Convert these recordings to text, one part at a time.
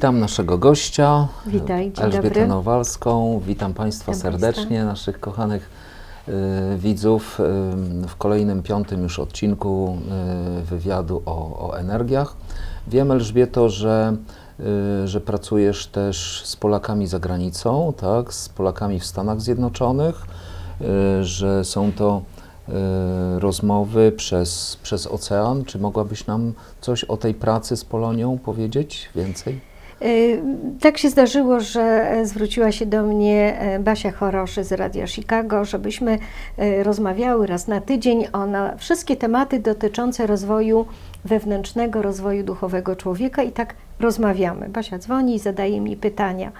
Witam naszego gościa, Witaj, dzień Elżbietę dobry. Nowalską. Witam Państwa Witam serdecznie, naszych kochanych y, widzów y, w kolejnym, piątym już odcinku y, wywiadu o, o energiach. Wiem, Elżbieto, że, y, że pracujesz też z Polakami za granicą, tak, z Polakami w Stanach Zjednoczonych, y, że są to y, rozmowy przez, przez ocean. Czy mogłabyś nam coś o tej pracy z Polonią powiedzieć więcej? Y, Tak się zdarzyło, że e, zwróciła się do mnie e, Basia Choroszy z Radia Chicago, żebyśmy e, rozmawiały raz na tydzień o na wszystkie tematy dotyczące rozwoju wewnętrznego, rozwoju duchowego człowieka i tak rozmawiamy. Basia dzwoni i zadaje mi pytania.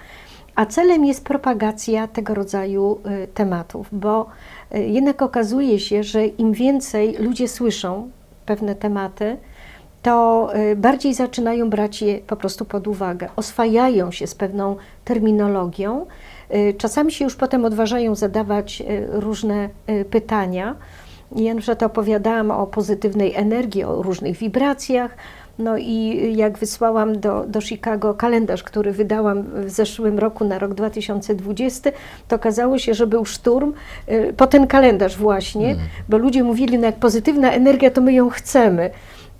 A celem jest propagacja tego rodzaju tematów, bo jednak okazuje się, że im więcej ludzie słyszą pewne tematy, to y, bardziej zaczynają brać je po prostu pod uwagę, oswajają się z pewną terminologią. Y, Czasami się już potem odważają zadawać y, różne pytania. Ja na przykład opowiadałam o pozytywnej energii, o różnych wibracjach. No i jak wysłałam do, do Chicago kalendarz, który wydałam w zeszłym roku na rok 2020, to okazało się, że był szturm po ten kalendarz właśnie, bo ludzie mówili, no jak pozytywna energia, to my ją chcemy.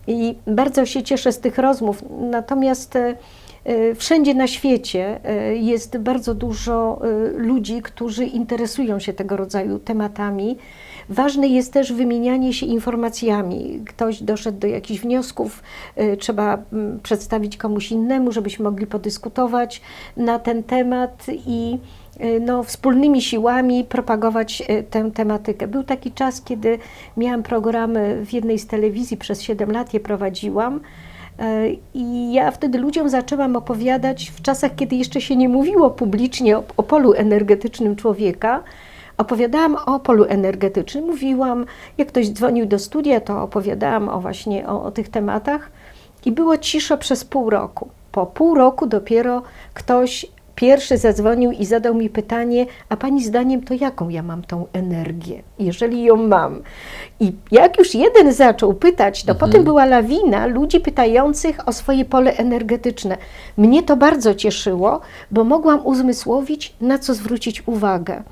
I bardzo się cieszę z tych rozmów. Natomiast e, e, wszędzie na świecie e, jest bardzo dużo ludzi, którzy interesują się tego rodzaju tematami. Ważne jest też wymienianie się informacjami. Ktoś doszedł do jakichś wniosków, trzeba przedstawić komuś innemu, żebyśmy mogli podyskutować na ten temat i no, wspólnymi siłami propagować e, tę tematykę. Był taki czas, kiedy miałam programy w jednej z telewizji, przez 7 lat je prowadziłam. E, I ja wtedy ludziom zaczęłam opowiadać w czasach, kiedy jeszcze się nie mówiło publicznie o, o polu energetycznym człowieka. Opowiadałam o polu energetycznym, mówiłam, jak ktoś dzwonił do studia, to opowiadałam o właśnie o, o tych tematach i było cisza przez pół roku. Po pół roku dopiero ktoś pierwszy zadzwonił i zadał mi pytanie, a pani zdaniem to jaką ja mam tą energię, jeżeli ją mam? I jak już jeden zaczął pytać, to potem była lawina ludzi pytających o swoje pole energetyczne. Mnie to bardzo cieszyło, bo mogłam uzmysłowić, na co zwrócić uwagę.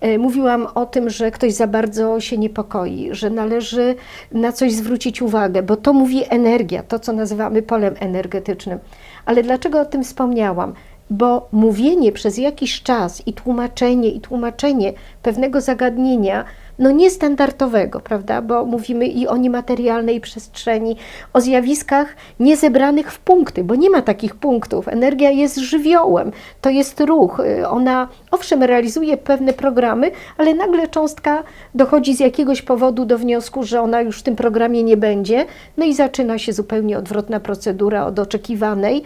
E, Mówiłam o tym, że ktoś za bardzo się niepokoi, że należy na coś zwrócić uwagę, bo to mówi energia, to co nazywamy polem energetycznym. Ale dlaczego o tym wspomniałam? Bo mówienie przez jakiś czas i tłumaczenie, i tłumaczenie pewnego zagadnienia, no niestandardowego, prawda? Bo mówimy i o niematerialnej przestrzeni, o zjawiskach niezebranych w punkty, bo nie ma takich punktów. Energia jest żywiołem, to jest ruch. Y, Ona owszem realizuje pewne programy, ale nagle cząstka dochodzi z jakiegoś powodu do wniosku, że ona już w tym programie nie będzie, no i zaczyna się zupełnie odwrotna procedura od oczekiwanej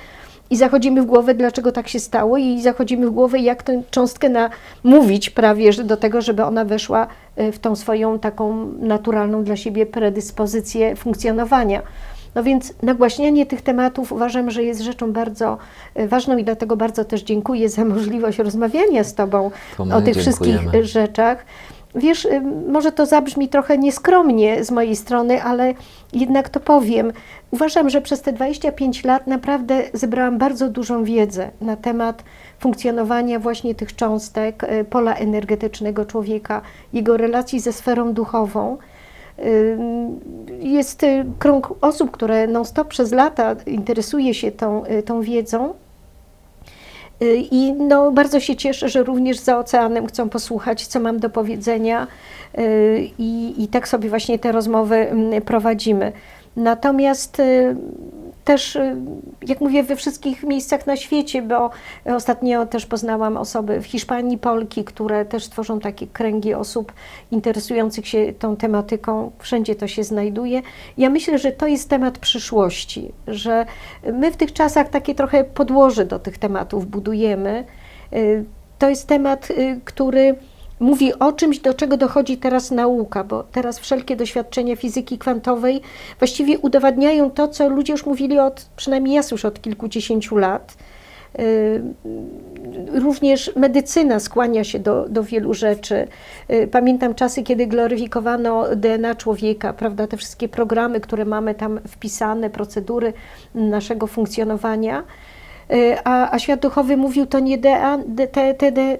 i zachodzimy w głowę, dlaczego tak się stało, i zachodzimy w głowę, jak tę cząstkę namówić prawie że do tego, żeby ona weszła e, w tą swoją taką naturalną dla siebie predyspozycję funkcjonowania. No więc nagłaśnianie tych tematów uważam, że jest rzeczą bardzo e, ważną i dlatego bardzo też dziękuję za możliwość rozmawiania z Tobą o tych wszystkich dziękujemy. rzeczach. Wiesz, y, może to zabrzmi trochę nieskromnie z mojej strony, ale jednak to powiem. Uważam, że przez te 25 lat naprawdę zebrałam bardzo dużą wiedzę na temat funkcjonowania właśnie tych cząstek, y, pola energetycznego człowieka, jego relacji ze sferą duchową. Y, Jest krąg osób, które non-stop przez lata interesuje się tą, tą wiedzą. Y, I no, bardzo się cieszę, że również za oceanem chcą posłuchać, co mam do powiedzenia, y, i, i tak sobie właśnie te rozmowy mm, prowadzimy. Natomiast y, też, y, jak mówię, we wszystkich miejscach na świecie, bo ostatnio też poznałam osoby w Hiszpanii, Polki, które też tworzą takie kręgi osób interesujących się tą tematyką. Wszędzie to się znajduje. Ja myślę, że to jest temat przyszłości, że my w tych czasach takie trochę podłoże do tych tematów budujemy. Y, To jest temat, y, który mówi o czymś, do czego dochodzi teraz nauka, bo teraz wszelkie doświadczenia fizyki kwantowej właściwie udowadniają to, co ludzie już mówili od, przynajmniej ja słyszę od kilkudziesięciu lat. Y, Również medycyna skłania się do, do wielu rzeczy. Y, Pamiętam czasy, kiedy gloryfikowano DNA człowieka, prawda, te wszystkie programy, które mamy tam wpisane, procedury naszego funkcjonowania. Y, a, a świat duchowy mówił, to nie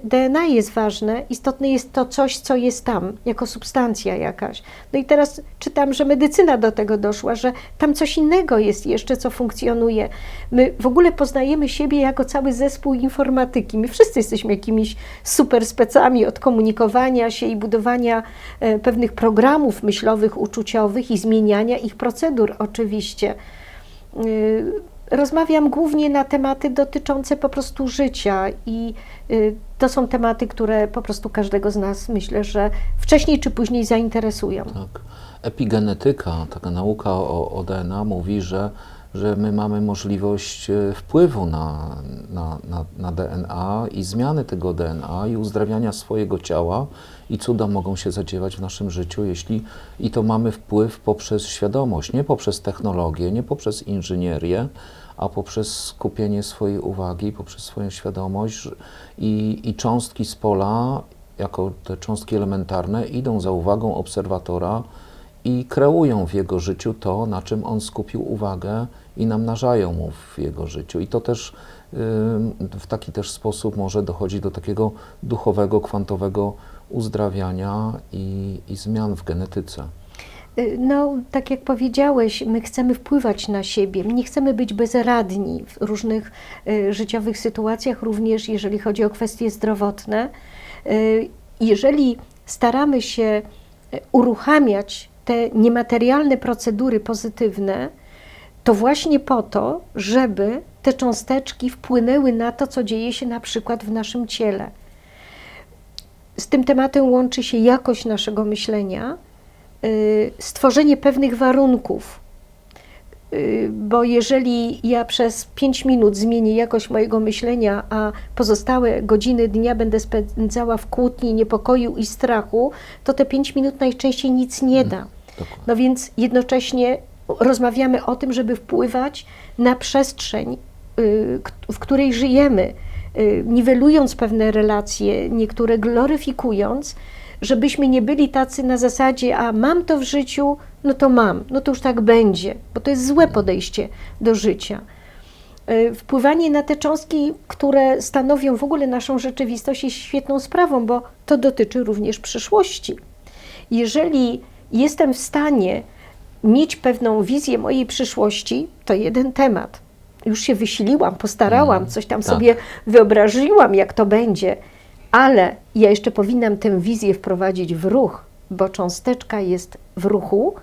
DNA jest ważne, istotne jest to coś, co jest tam, jako substancja jakaś. No i teraz czytam, że medycyna do tego doszła, że tam coś innego jest jeszcze, co funkcjonuje. My w ogóle poznajemy siebie jako cały zespół informatyki. My wszyscy jesteśmy jakimiś super specami od komunikowania się i budowania e, pewnych programów myślowych, uczuciowych i zmieniania ich procedur oczywiście. Y, Rozmawiam głównie na tematy dotyczące po prostu życia i y, to są tematy, które po prostu każdego z nas myślę, że wcześniej czy później zainteresują. Tak. Epigenetyka, taka nauka o, o DNA mówi, że, że my mamy możliwość e, wpływu na, na, na, na DNA i zmiany tego DNA i uzdrawiania swojego ciała i cuda mogą się zadziewać w naszym życiu, jeśli i to mamy wpływ poprzez świadomość, nie poprzez technologię, nie poprzez inżynierię, a poprzez skupienie swojej uwagi, poprzez swoją świadomość i, i cząstki z pola, jako te cząstki elementarne, idą za uwagą obserwatora i kreują w jego życiu to, na czym on skupił uwagę i namnażają mu w jego życiu. I to też w taki też sposób może dochodzić do takiego duchowego, kwantowego uzdrawiania i, i zmian w genetyce. Y, No, tak jak powiedziałeś, my chcemy wpływać na siebie, nie chcemy być bezradni w różnych y, życiowych sytuacjach, również jeżeli chodzi o kwestie zdrowotne. Y, jeżeli staramy się uruchamiać te niematerialne procedury pozytywne, to właśnie po to, żeby te cząsteczki wpłynęły na to, co dzieje się na przykład w naszym ciele. Z tym tematem łączy się jakość naszego myślenia, stworzenie pewnych warunków. Y, Bo jeżeli ja przez 5 minut zmienię jakość mojego myślenia, a pozostałe godziny dnia będę spędzała w kłótni, niepokoju i strachu, to te 5 minut najczęściej nic nie da. Dokładnie. No więc jednocześnie rozmawiamy o tym, żeby wpływać na przestrzeń, y, w której żyjemy, y, niwelując pewne relacje, niektóre gloryfikując, żebyśmy nie byli tacy na zasadzie, a mam to w życiu, no to mam, no to już tak będzie, bo to jest złe podejście do życia. Y, Wpływanie na te cząstki, które stanowią w ogóle naszą rzeczywistość, jest świetną sprawą, bo to dotyczy również przyszłości. Jeżeli jestem w stanie mieć pewną wizję mojej przyszłości, to jeden temat. Już się wysiliłam, postarałam, Mhm, coś tam tak. sobie wyobraziłam, jak to będzie, ale ja jeszcze powinnam tę wizję wprowadzić w ruch, bo cząsteczka jest w ruchu.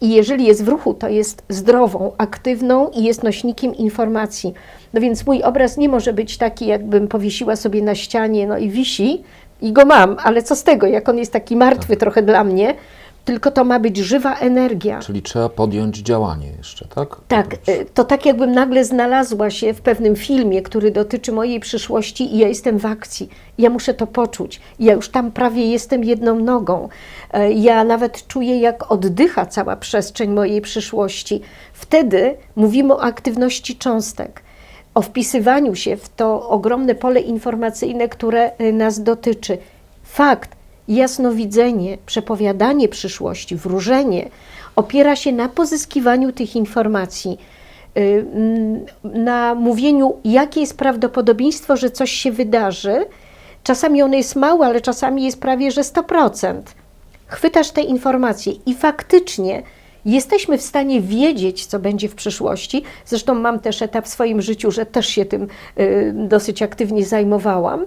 I jeżeli jest w ruchu, to jest zdrową, aktywną i jest nośnikiem informacji. No więc mój obraz nie może być taki, jakbym powiesiła sobie na ścianie, no i wisi i go mam, ale co z tego, jak on jest taki martwy trochę dla mnie, tylko to ma być żywa energia. Czyli trzeba podjąć działanie jeszcze, tak? Tak, y, to tak jakbym nagle znalazła się w pewnym filmie, który dotyczy mojej przyszłości i ja jestem w akcji. Ja muszę to poczuć. Ja już tam prawie jestem jedną nogą. E, Ja nawet czuję, jak oddycha cała przestrzeń mojej przyszłości. Wtedy mówimy o aktywności cząstek, o wpisywaniu się w to ogromne pole informacyjne, które y, nas dotyczy. Fakt, jasnowidzenie, przepowiadanie przyszłości, wróżenie opiera się na pozyskiwaniu tych informacji, y, na mówieniu, jakie jest prawdopodobieństwo, że coś się wydarzy. Czasami ono jest małe, ale czasami jest prawie że 100%. Chwytasz te informacje i faktycznie jesteśmy w stanie wiedzieć, co będzie w przyszłości. Zresztą mam też etap w swoim życiu, że też się tym y, dosyć aktywnie zajmowałam.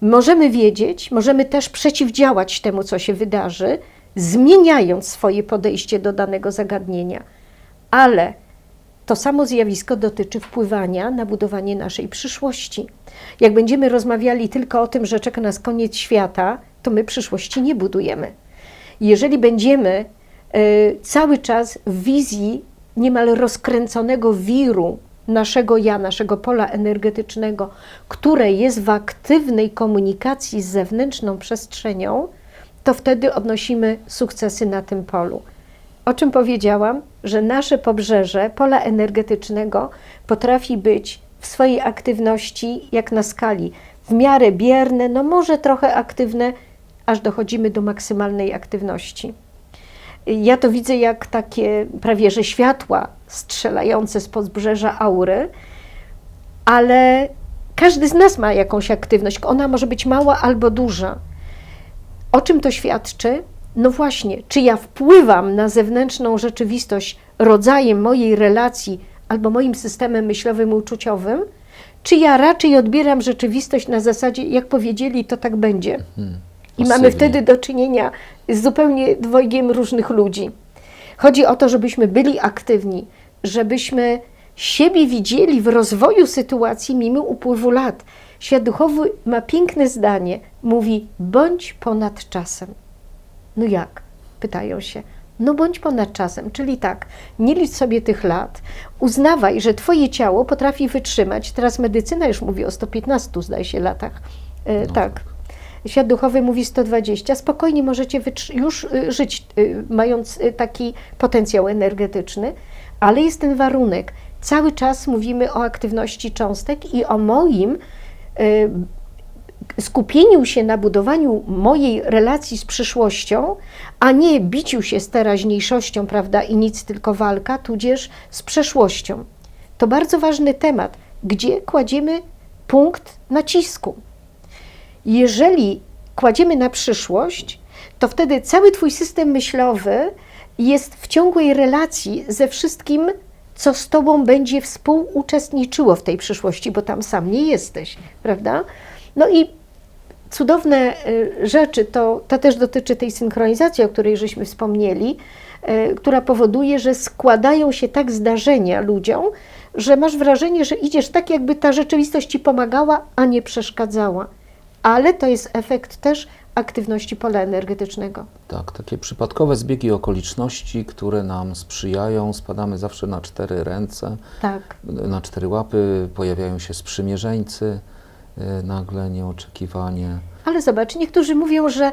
Możemy wiedzieć, możemy też przeciwdziałać temu, co się wydarzy, zmieniając swoje podejście do danego zagadnienia. Ale to samo zjawisko dotyczy wpływania na budowanie naszej przyszłości. Jak będziemy rozmawiali tylko o tym, że czeka nas koniec świata, to my przyszłości nie budujemy. Jeżeli będziemy y, cały czas w wizji niemal rozkręconego wiru naszego ja, naszego pola energetycznego, które jest w aktywnej komunikacji z zewnętrzną przestrzenią, to wtedy odnosimy sukcesy na tym polu. O czym powiedziałam? Że nasze pobrzeże pola energetycznego potrafi być w swojej aktywności jak na skali w miarę bierne, no może trochę aktywne, aż dochodzimy do maksymalnej aktywności. Ja to widzę jak takie prawie że światła strzelające z podbrzeża aury ale każdy z nas ma jakąś aktywność. Ona może być mała albo duża. O czym to świadczy? No właśnie, czy ja wpływam na zewnętrzną rzeczywistość rodzajem mojej relacji albo moim systemem myślowym, uczuciowym, czy ja raczej odbieram rzeczywistość na zasadzie, jak powiedzieli, to tak będzie. I mamy wtedy do czynienia z zupełnie dwojgiem różnych ludzi. Chodzi o to, żebyśmy byli aktywni, żebyśmy siebie widzieli w rozwoju sytuacji mimo upływu lat. Świat duchowy ma piękne zdanie. Mówi: bądź ponad czasem. No jak? Pytają się. No bądź ponad czasem, czyli tak, nie licz sobie tych lat, uznawaj, że twoje ciało potrafi wytrzymać. Teraz medycyna już mówi o 115, zdaje się, latach. E, No tak. Świat duchowy mówi 120. Spokojnie możecie już y, żyć, y, mając y, taki potencjał energetyczny, ale jest ten warunek. Cały czas mówimy o aktywności cząstek i o moim y, skupieniu się na budowaniu mojej relacji z przyszłością, a nie biciu się z teraźniejszością, prawda, i nic, tylko walka, tudzież z przeszłością. To bardzo ważny temat, gdzie kładziemy punkt nacisku. Jeżeli kładziemy na przyszłość, to wtedy cały Twój system myślowy jest w ciągłej relacji ze wszystkim, co z Tobą będzie współuczestniczyło w tej przyszłości, bo tam sam nie jesteś, prawda? No i cudowne y, rzeczy, to, to też dotyczy tej synchronizacji, o której żeśmy wspomnieli, y, która powoduje, że składają się tak zdarzenia ludziom, że masz wrażenie, że idziesz tak, jakby ta rzeczywistość ci pomagała, a nie przeszkadzała. Ale to jest efekt też aktywności pola energetycznego. Tak, takie przypadkowe zbiegi okoliczności, które nam sprzyjają, spadamy zawsze na cztery ręce, Tak. na cztery łapy, pojawiają się sprzymierzeńcy, y, nagle, nieoczekiwanie. Ale zobacz, niektórzy mówią, że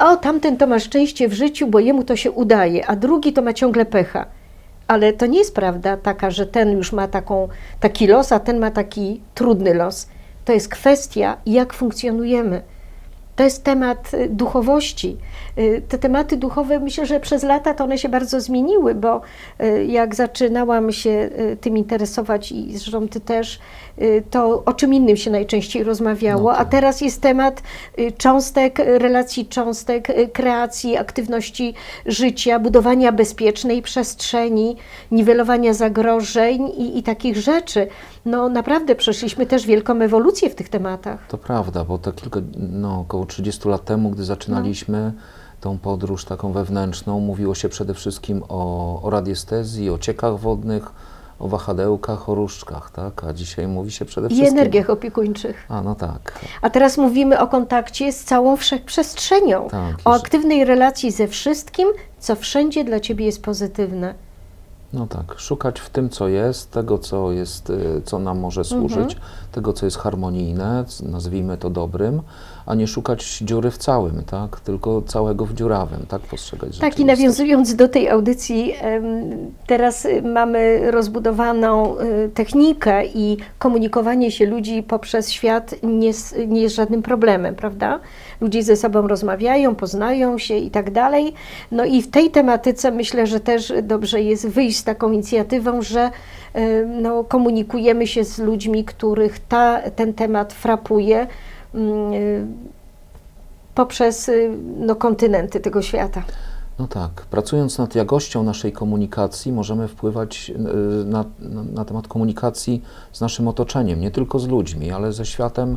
o, tamten to ma szczęście w życiu, bo jemu to się udaje, a drugi to ma ciągle pecha. Ale to nie jest prawda taka, że ten już ma taką, taki los, a ten ma taki trudny los. To jest kwestia, jak funkcjonujemy. To jest temat y, duchowości. Y, Te tematy duchowe, myślę, że przez lata to one się bardzo zmieniły, bo y, jak zaczynałam się tym interesować i zresztą ty też, to o czym innym się najczęściej rozmawiało, No a tak. teraz jest temat cząstek, relacji cząstek, kreacji, aktywności życia, budowania bezpiecznej przestrzeni, niwelowania zagrożeń i, i takich rzeczy. No naprawdę przeszliśmy też wielką ewolucję w tych tematach. To prawda, bo to kilka, no, około 30 lat temu, gdy zaczynaliśmy tą podróż taką wewnętrzną, mówiło się przede wszystkim o, o radiestezji, o ciekach wodnych, o wahadełkach, o różdżkach, tak? A dzisiaj mówi się przede I wszystkim... energiach opiekuńczych. A, no tak. A teraz mówimy o kontakcie z całą wszechprzestrzenią, Tak, o i aktywnej relacji ze wszystkim, co wszędzie dla ciebie jest pozytywne. No tak, szukać w tym, co jest, tego, co jest, y, co nam może służyć, tego, co jest harmonijne, nazwijmy to dobrym, a nie szukać dziury w całym, tak? Tylko całego w dziurawym, tak postrzegać Tak, i nawiązując do tej audycji, teraz y, mamy rozbudowaną y, technikę i komunikowanie się ludzi poprzez świat nie, nie jest żadnym problemem, prawda? Ludzie ze sobą rozmawiają, poznają się i tak dalej. No i w tej tematyce myślę, że też dobrze jest wyjść z taką inicjatywą, że no, komunikujemy się z ludźmi, których ta, ten temat frapuje poprzez y, no, kontynenty tego świata. No tak, pracując nad jakością naszej komunikacji, możemy wpływać y, na, na, na temat komunikacji z naszym otoczeniem, nie tylko z ludźmi, ale ze światem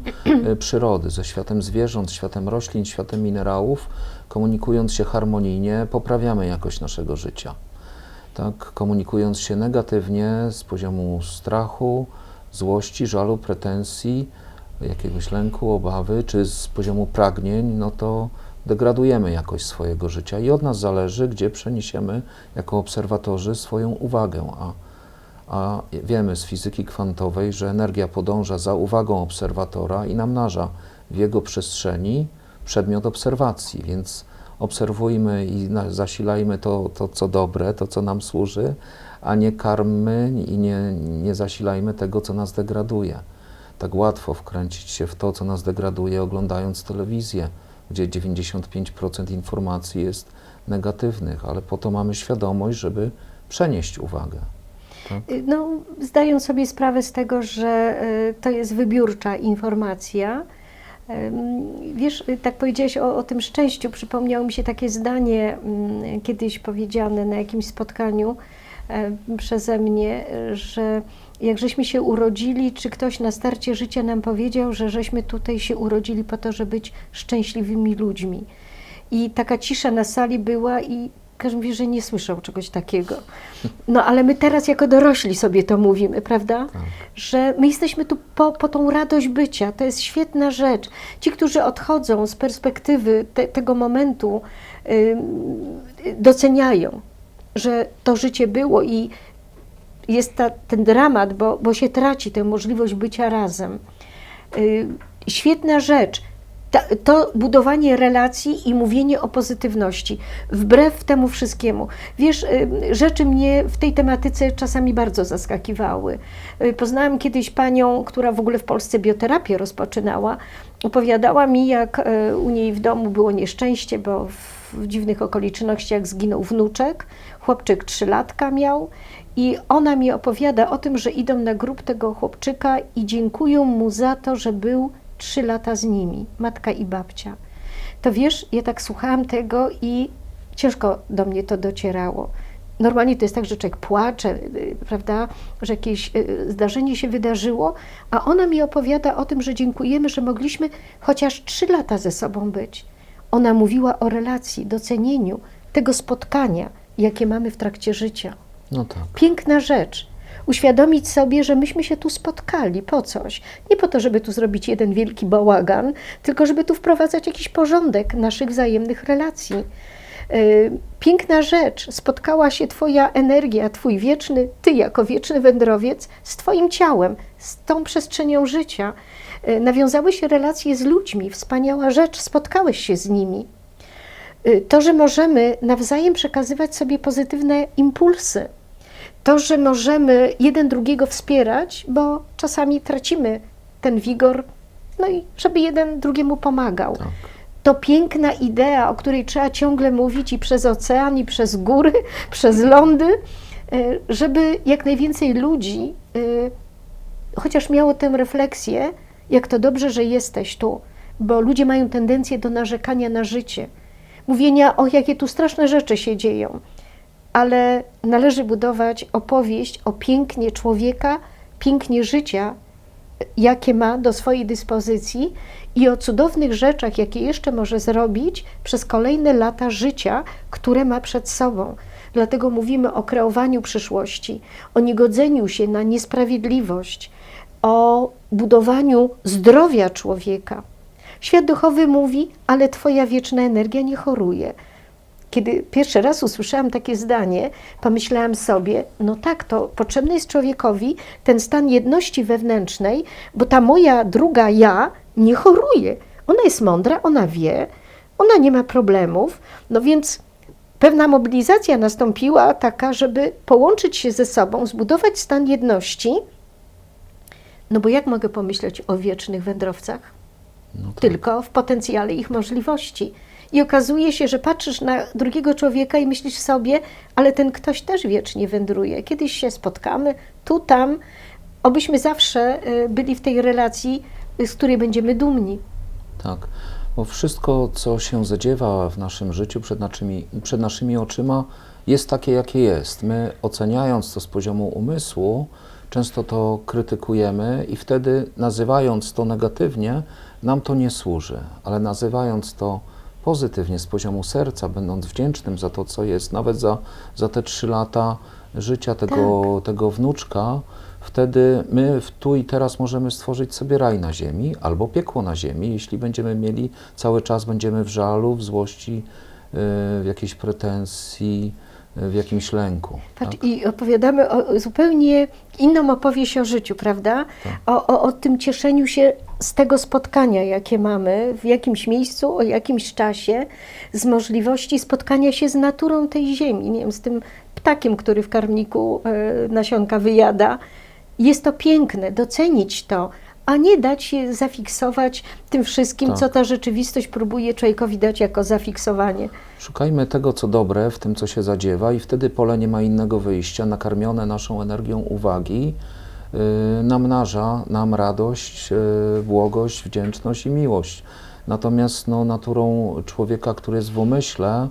y, przyrody, ze światem zwierząt, światem roślin, światem minerałów. Komunikując się harmonijnie, poprawiamy jakość naszego życia. Tak, komunikując się negatywnie z poziomu strachu, złości, żalu, pretensji, jakiegoś lęku, obawy, czy z poziomu pragnień, no to degradujemy jakość swojego życia i od nas zależy, gdzie przeniesiemy jako obserwatorzy swoją uwagę. A, a wiemy z fizyki kwantowej, że energia podąża za uwagą obserwatora i namnaża w jego przestrzeni przedmiot obserwacji, więc obserwujmy i zasilajmy to, to, co dobre, to, co nam służy, a nie karmmy i nie, nie zasilajmy tego, co nas degraduje. Tak łatwo wkręcić się w to, co nas degraduje, oglądając telewizję, gdzie 95% informacji jest negatywnych, ale po to mamy świadomość, żeby przenieść uwagę. Tak? Y, No, zdają sobie sprawę z tego, że y, to jest wybiórcza informacja. Wiesz, y, tak powiedziałeś o, o tym szczęściu. Przypomniało mi się takie zdanie mm, kiedyś powiedziane na jakimś spotkaniu e, przeze mnie, że jak żeśmy się urodzili, czy ktoś na starcie życia nam powiedział, że żeśmy tutaj się urodzili po to, żeby być szczęśliwymi ludźmi. I taka cisza na sali była i każdy mówi, że nie słyszał czegoś takiego. No ale my teraz jako dorośli sobie to mówimy, prawda? Tak. Że my jesteśmy tu po, po tą radość bycia. To jest świetna rzecz. Ci, którzy odchodzą z perspektywy te, tego momentu, ym, doceniają, że to życie było i jest ta, ten dramat, bo, bo się traci tę możliwość bycia razem. Y, Świetna rzecz. Ta, to budowanie relacji i mówienie o pozytywności, wbrew temu wszystkiemu. Wiesz, y, rzeczy mnie w tej tematyce czasami bardzo zaskakiwały. Y, Poznałam kiedyś panią, która w ogóle w Polsce bioterapię rozpoczynała. Opowiadała mi, jak u niej w domu było nieszczęście, bo w, w dziwnych okolicznościach zginął wnuczek. Chłopczyk trzylatka miał i ona mi opowiada o tym, że idą na grób tego chłopczyka i dziękują mu za to, że był trzy lata z nimi, matka i babcia. To wiesz, ja tak słuchałam tego i ciężko do mnie to docierało. Normalnie to jest tak, że człowiek płacze, y, prawda, że jakieś y, zdarzenie się wydarzyło, a ona mi opowiada o tym, że dziękujemy, że mogliśmy chociaż trzy lata ze sobą być. Ona mówiła o relacji, docenieniu tego spotkania, jakie mamy w trakcie życia. No tak. Piękna rzecz. Uświadomić sobie, że myśmy się tu spotkali po coś. Nie po to, żeby tu zrobić jeden wielki bałagan, tylko żeby tu wprowadzać jakiś porządek naszych wzajemnych relacji. Yy, Piękna rzecz. Spotkała się Twoja energia, Twój wieczny, Ty jako wieczny wędrowiec z Twoim ciałem, z tą przestrzenią życia. Yy, Nawiązały się relacje z ludźmi. Wspaniała rzecz. Spotkałeś się z nimi. Y, To, że możemy nawzajem przekazywać sobie pozytywne impulsy, to, że możemy jeden drugiego wspierać, bo czasami tracimy ten wigor, no i żeby jeden drugiemu pomagał. Tak. To piękna idea, o której trzeba ciągle mówić i przez ocean, i przez góry, przez lądy, y, żeby jak najwięcej ludzi y, chociaż miało tę refleksję, jak to dobrze, że jesteś tu, bo ludzie mają tendencję do narzekania na życie, mówienia o jakie tu straszne rzeczy się dzieją, ale należy budować opowieść o pięknie człowieka, pięknie życia, jakie ma do swojej dyspozycji i o cudownych rzeczach, jakie jeszcze może zrobić przez kolejne lata życia, które ma przed sobą. Dlatego mówimy o kreowaniu przyszłości, o niegodzeniu się na niesprawiedliwość, o budowaniu zdrowia człowieka. Świat duchowy mówi, ale Twoja wieczna energia nie choruje. Kiedy pierwszy raz usłyszałam takie zdanie, pomyślałam sobie, no tak, to potrzebny jest człowiekowi ten stan jedności wewnętrznej, bo ta moja druga ja nie choruje. Ona jest mądra, ona wie, ona nie ma problemów, no więc pewna mobilizacja nastąpiła taka, żeby połączyć się ze sobą, zbudować stan jedności. No bo jak mogę pomyśleć o wiecznych wędrowcach? No tak. tylko w potencjale ich możliwości. I okazuje się, że patrzysz na drugiego człowieka i myślisz sobie, ale ten ktoś też wiecznie wędruje. Kiedyś się spotkamy, tu, tam, obyśmy zawsze y, byli w tej relacji, y, z której będziemy dumni. Tak, bo wszystko, co się zadziewa w naszym życiu przed naszymi, przed naszymi oczyma, jest takie, jakie jest. My oceniając to z poziomu umysłu, często to krytykujemy i wtedy nazywając to negatywnie, nam to nie służy, ale nazywając to pozytywnie z poziomu serca, będąc wdzięcznym za to, co jest, nawet za, za te trzy lata życia tego, tego wnuczka, wtedy my w tu i teraz możemy stworzyć sobie raj na ziemi albo piekło na ziemi, jeśli będziemy mieli cały czas, będziemy w żalu, w złości, yy, w jakiejś pretensji, w jakimś lęku. Patrz, tak? I opowiadamy o zupełnie inną opowieść o życiu, prawda? Tak. O, o, o tym cieszeniu się z tego spotkania, jakie mamy w jakimś miejscu, o jakimś czasie, z możliwości spotkania się z naturą tej ziemi, nie wiem, z tym ptakiem, który w karmniku e, nasionka wyjada. Jest to piękne, docenić to, a nie dać się zafiksować tym wszystkim, Tak. co ta rzeczywistość próbuje człowiekowi dać jako zafiksowanie. Szukajmy tego, co dobre w tym, co się zadziewa, i wtedy pole nie ma innego wyjścia. Nakarmione naszą energią uwagi yy, namnaża nam radość, yy, błogość, wdzięczność i miłość. Natomiast no, naturą człowieka, który jest w umyśle,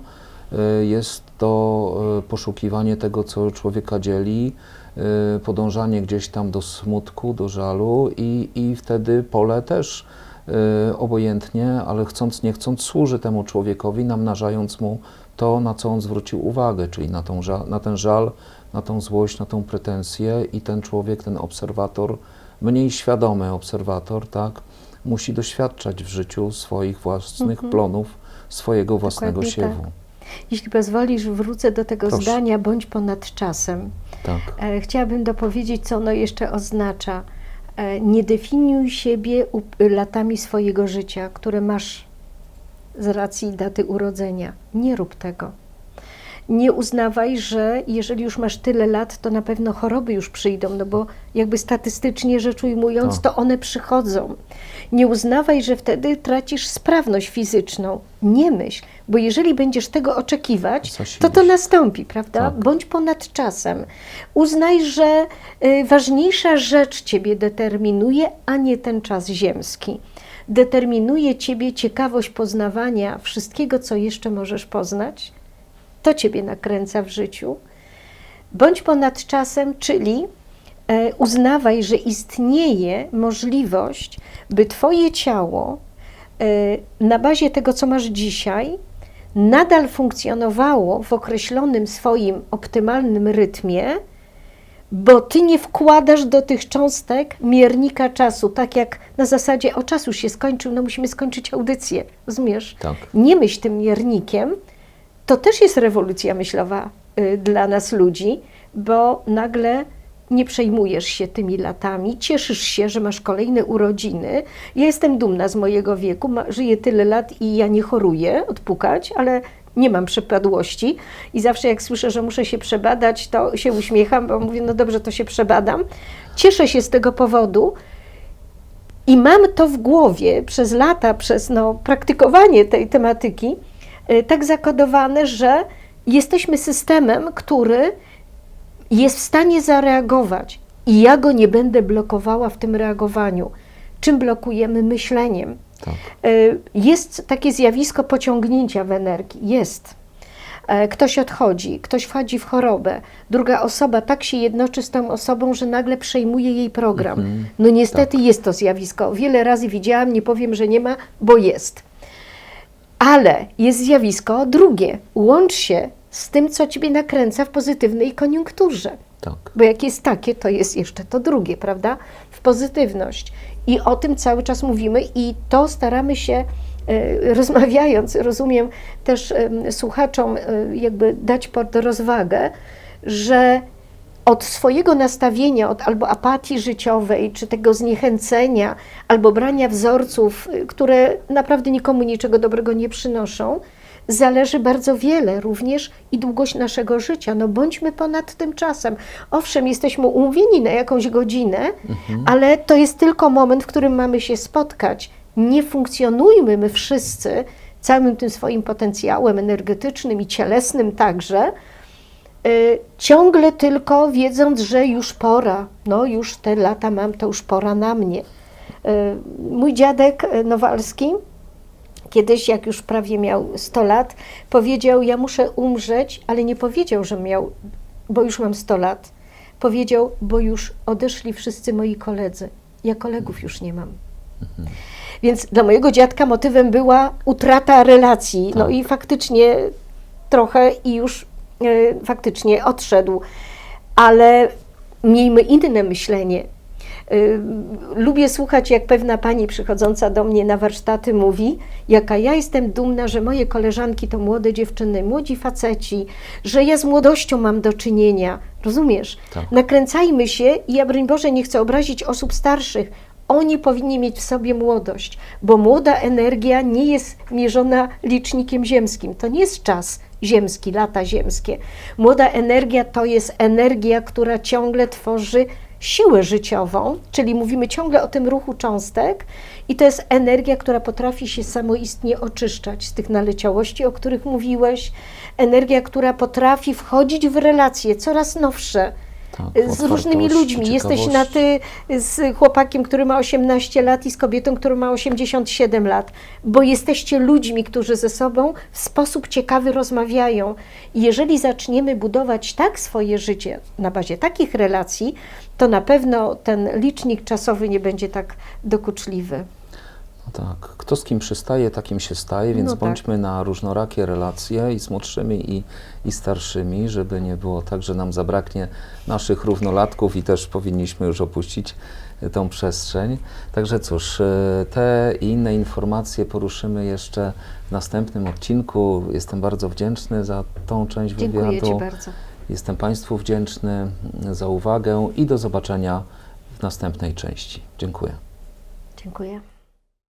jest to yy, poszukiwanie tego, co człowieka dzieli, yy, podążanie gdzieś tam do smutku, do żalu, i, i wtedy pole też obojętnie, ale chcąc, nie chcąc, służy temu człowiekowi, namnażając mu to, na co on zwrócił uwagę, czyli na, tą na ten żal, na tą złość, na tą pretensję i ten człowiek, ten obserwator, mniej świadomy obserwator, tak, musi doświadczać w życiu swoich własnych plonów, swojego własnego Mhm. Dokładnie siewu. Jeśli pozwolisz, wrócę do tego Proszę. zdania, bądź ponad czasem. Tak. E, Chciałabym dopowiedzieć, co ono jeszcze oznacza. E, Nie definiuj siebie latami swojego życia, które masz z racji daty urodzenia. Nie rób tego. Nie uznawaj, że jeżeli już masz tyle lat, to na pewno choroby już przyjdą, no bo jakby statystycznie rzecz ujmując, Tak. to one przychodzą. Nie uznawaj, że wtedy tracisz sprawność fizyczną. Nie myśl, bo jeżeli będziesz tego oczekiwać, to to nastąpi, prawda? Tak. Bądź ponad czasem. Uznaj, że y, ważniejsza rzecz Ciebie determinuje, a nie ten czas ziemski. Determinuje Ciebie ciekawość poznawania wszystkiego, co jeszcze możesz poznać. To Ciebie nakręca w życiu. Bądź ponad czasem, czyli e, uznawaj, że istnieje możliwość, by Twoje ciało e, na bazie tego, co masz dzisiaj, nadal funkcjonowało w określonym swoim optymalnym rytmie, bo ty nie wkładasz do tych cząstek miernika czasu, tak jak na zasadzie o czas już się skończył, no musimy skończyć audycję, rozumiesz? Tak. Nie myśl tym miernikiem, to też jest rewolucja myślowa y, dla nas ludzi, bo nagle nie przejmujesz się tymi latami, cieszysz się, że masz kolejne urodziny. Ja jestem dumna z mojego wieku, żyję tyle lat i ja nie choruję, odpukać, ale nie mam przepadłości i zawsze jak słyszę, że muszę się przebadać, to się uśmiecham, bo mówię, no dobrze, to się przebadam. Cieszę się z tego powodu, i mam to w głowie przez lata, przez no, praktykowanie tej tematyki, tak zakodowane, że jesteśmy systemem, który jest w stanie zareagować i ja go nie będę blokowała w tym reagowaniu. Czym blokujemy? Myśleniem. Tak. Y, Jest takie zjawisko pociągnięcia w energii. Jest. E, Ktoś odchodzi, ktoś wchodzi w chorobę, druga osoba tak się jednoczy z tą osobą, że nagle przejmuje jej program. Mhm. No niestety jest to zjawisko. Wiele razy widziałam, nie powiem, że nie ma, bo jest. Ale jest zjawisko drugie. Łącz się z tym, co ciebie nakręca w pozytywnej koniunkturze. Tak. Bo jak jest takie, to jest jeszcze to drugie, prawda? W pozytywność. I o tym cały czas mówimy i to staramy się e, rozmawiając, rozumiem też słuchaczom e, jakby dać pod rozwagę, że od swojego nastawienia, od albo apatii życiowej, czy tego zniechęcenia, albo brania wzorców, y, które naprawdę nikomu niczego dobrego nie przynoszą, zależy bardzo wiele, również i długość naszego życia. No bądźmy ponad tym czasem. Owszem, jesteśmy umówieni na jakąś godzinę, ale to jest tylko moment, w którym mamy się spotkać. Nie funkcjonujmy my wszyscy całym tym swoim potencjałem energetycznym i cielesnym także, ciągle tylko wiedząc, że już pora, no już te lata mam, to już pora na mnie. Y, mój dziadek y, Nowalski, kiedyś, jak już prawie miał 100 lat, powiedział: Ja muszę umrzeć, ale nie powiedział, że miał, bo już mam 100 lat. Powiedział, bo już odeszli wszyscy moi koledzy. Ja kolegów już nie mam. Więc dla mojego dziadka motywem była utrata relacji. No Tak. i faktycznie trochę i już faktycznie odszedł. Ale miejmy inne myślenie. Y, Lubię słuchać, jak pewna pani przychodząca do mnie na warsztaty mówi, jaka ja jestem dumna, że moje koleżanki to młode dziewczyny, młodzi faceci, że ja z młodością mam do czynienia. Rozumiesz? Tak. Nakręcajmy się i ja, broń Boże, nie chcę obrazić osób starszych. Oni powinni mieć w sobie młodość, bo młoda energia nie jest mierzona licznikiem ziemskim. To nie jest czas ziemski, lata ziemskie. Młoda energia to jest energia, która ciągle tworzy siłę życiową, czyli mówimy ciągle o tym ruchu cząstek, i to jest energia, która potrafi się samoistnie oczyszczać z tych naleciałości, o których mówiłeś. Energia, która potrafi wchodzić w relacje coraz nowsze Tak, z różnymi ludźmi. Jesteś na ty z chłopakiem, który ma 18 lat i z kobietą, która ma 87 lat, bo jesteście ludźmi, którzy ze sobą w sposób ciekawy rozmawiają. I jeżeli zaczniemy budować tak swoje życie na bazie takich relacji, to na pewno ten licznik czasowy nie będzie tak dokuczliwy. Tak, kto z kim przystaje, takim się staje, więc No tak. bądźmy na różnorakie relacje i z młodszymi, i, i starszymi, żeby nie było tak, że nam zabraknie naszych równolatków i też powinniśmy już opuścić e, tą przestrzeń. Także cóż, e, te i inne informacje poruszymy jeszcze w następnym odcinku. Jestem bardzo wdzięczny za tą część Dziękuję wywiadu. Ci bardzo. Jestem Państwu wdzięczny mm, za uwagę i do zobaczenia w następnej części. Dziękuję. Dziękuję.